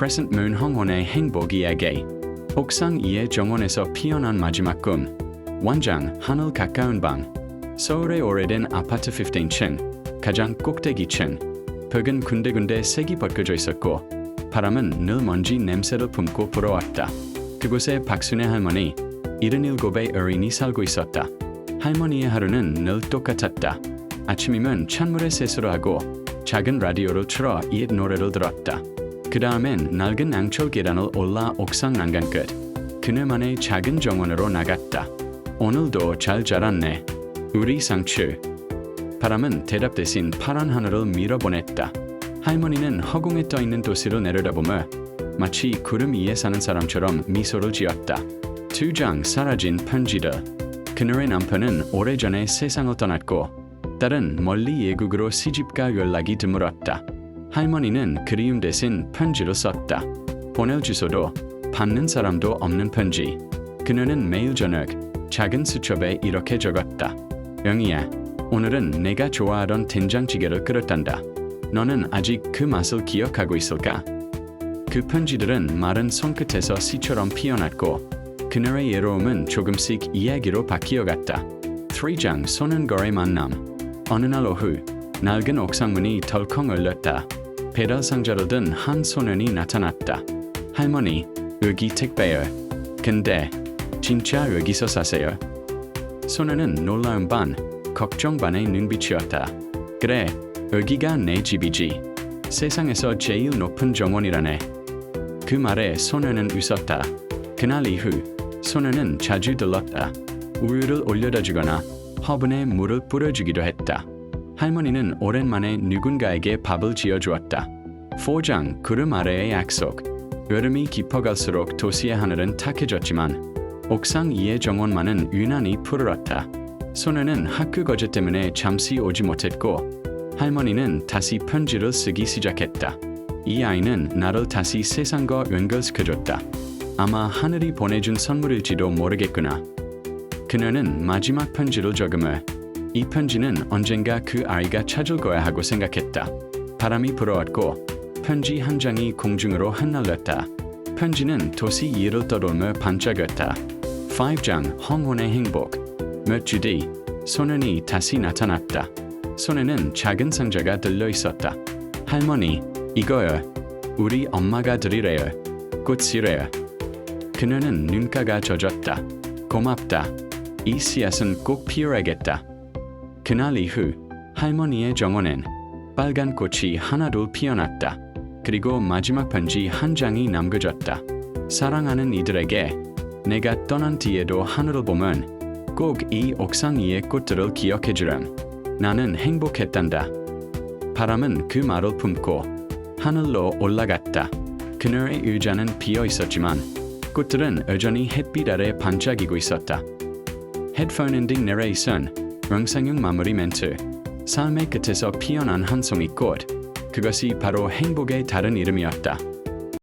크레센트 문 황혼의 행복 이야기 옥상 이의 정원에서 피어난 마지막 꿈 완장 하늘 가까운 방 서울의 오래된 아파트 15층 가장 꼭대기층 벽은 군데군데 색이 벗겨져 있었고 바람은 늘 먼지 냄새를 품고 불어왔다. 그곳에 박순애 할머니 77의 어린이 살고 있었다. 할머니의 하루는 늘 똑같았다. 아침이면 찬물에 세수를 하고 작은 라디오를 틀어 옛 노래를 들었다. 그 다음엔 낡은 앙철 계단을 올라 옥상 난간 끝 그늘만의 작은 정원으로 나갔다. 오늘도 잘 자랐네. 우리 상추. 바람은 대답 대신 파란 하늘을 밀어보냈다. 할머니는 허공에 떠있는 도시를 내려다보며 마치 구름 위에 사는 사람처럼 미소를 지었다. 두 장 사라진 편지들. 그녀의 남편은 오래전에 세상을 떠났고 딸은 멀리 예국으로 시집가 연락이 드물었다. 할머니는 그리움 대신 편지를 썼다. 보낼 주소도 받는 사람도 없는 편지. 그녀는 매일 저녁 작은 수첩에 이렇게 적었다. 영희야, 오늘은 내가 좋아하던 된장찌개를 끓였단다. 너는 아직 그 맛을 기억하고 있을까? 그 편지들은 마른 손끝에서 씨처럼 피어났고 그녀의 예로움은 조금씩 이야기로 바뀌어갔다. 3장 손은거의 만남 어느 날 오후 낡은 옥상문이 덜컹 열렸다. 배달 상자를 든한 소년이 나타났다. 할머니, 여기 택배요. 근데 진짜 여기서 사세요? 소년은 놀라운 반, 걱정 반의 눈빛이었다. 그래, 여기가 내 집이지. 세상에서 제일 높은 정원이라네. 그 말에 소년은 웃었다. 그날 이후 소년은 자주 들렀다. 우유를 올려다 주거나 화분에 물을 뿌려주기도 했다. 할머니는 오랜만에 누군가에게 밥을 지어주었다. 포장 구름 아래의 약속. 여름이 깊어갈수록 도시의 하늘은 탁해졌지만 옥상 이의 정원만은 유난히 푸르렀다. 소년은 학교 거제 때문에 잠시 오지 못했고 할머니는 다시 편지를 쓰기 시작했다. 이 아이는 나를 다시 세상과 연결시켜줬다. 아마 하늘이 보내준 선물일지도 모르겠구나. 그녀는 마지막 편지를 적으며 이 편지는 언젠가 그 아이가 찾을 거야 하고 생각했다. 바람이 불어왔고 편지 한 장이 공중으로 흩날렸다. 편지는 도시 위를 떠돌며 반짝였다. 5장 황혼의 행복 몇 주 뒤 소년이 다시 나타났다. 손에는 작은 상자가 들려 있었다. 할머니, 이거요. 우리 엄마가 드리래요. 꽃이래요. 그녀는 눈가가 젖었다. 고맙다. 이 씨앗은 꼭 피워야겠다. 그날 이후 할머니의 정원엔 빨간 꽃이 하나둘 피어났다. 그리고 마지막 편지 한 장이 남겨졌다. 사랑하는 이들에게 내가 떠난 뒤에도 하늘을 보면 꼭 이 옥상 위의 꽃들을 기억해 주렴. 나는 행복했단다. 바람은 그 말을 품고 하늘로 올라갔다. 그녀의 의자는 비어 있었지만 꽃들은 여전히 햇빛 아래 반짝이고 있었다. 헤드폰 엔딩 내레이션, 영상용 마무리 멘트, 삶의 끝에서 피어난 한 송이 꽃, 그것이 바로 행복의 다른 이름이었다.